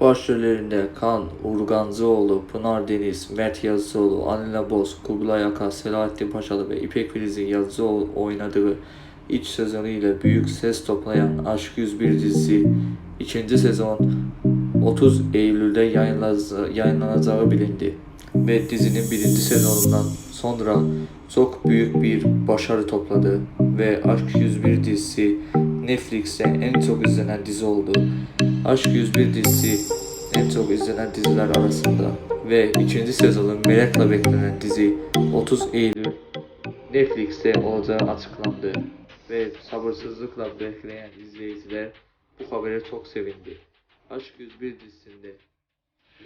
Başrollerinde Kan Urgancıoğlu, Pınar Deniz, Mert Yazıcıoğlu, Anila Boz, Kubilay Aka, Selahattin Paşalı ve İpek Filiz'in Yazıcıoğlu oynadığı ilk sezonuyla büyük ses toplayan Aşk 101 dizisi ikinci sezon 30 Eylül'de yayınlanacağı bilindi ve dizinin birinci sezonundan sonra çok büyük bir başarı topladı ve Aşk 101 dizisi Netflix'te en çok izlenen dizi oldu. Aşk 101 dizisi en çok izlenen diziler arasında ve ikinci sezonun merakla beklenen dizi 30 Eylül Netflix'te olacağı açıklandı ve sabırsızlıkla bekleyen izleyiciler bu habere çok sevindi. Aşk 101 dizisinde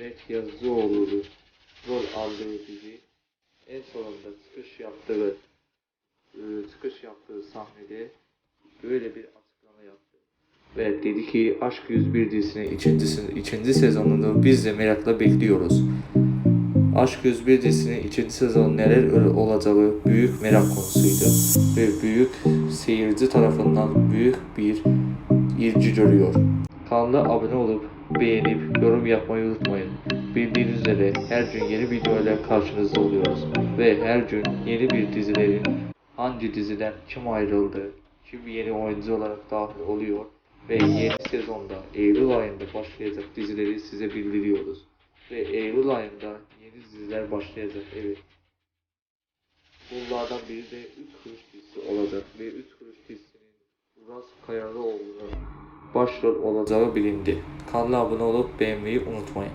Net Yazıcıoğlu'nun rol aldığı dizi en sonunda çıkış yaptığı e, çıkış yaptığı sahnede böyle bir. Ve dedi ki Aşk 101 dizisinin ikinci, ikinci sezonunu biz de merakla bekliyoruz. Aşk 101 dizisinin ikinci sezonu neler olacağı büyük merak konusuydu. Ve büyük seyirci tarafından büyük bir ilgi görüyor. Kanala abone olup beğenip yorum yapmayı unutmayın. Bildiğiniz üzere her gün yeni videoyla karşınızda oluyoruz. Ve her gün yeni bir dizilerin hangi diziden kim ayrıldı, kim yeni oyuncu olarak dahil oluyor ve yeni sezonda Eylül ayında başlayacak dizileri size bildiriyoruz. Ve Eylül ayında yeni diziler başlayacak evet. Bunlardan biri de 3 kuruş dizisi olacak ve 3 kuruş dizisinin Uras Kayalıoğlu'nun başrol olacağı bilindi. Kanala abone olup beğenmeyi unutmayın.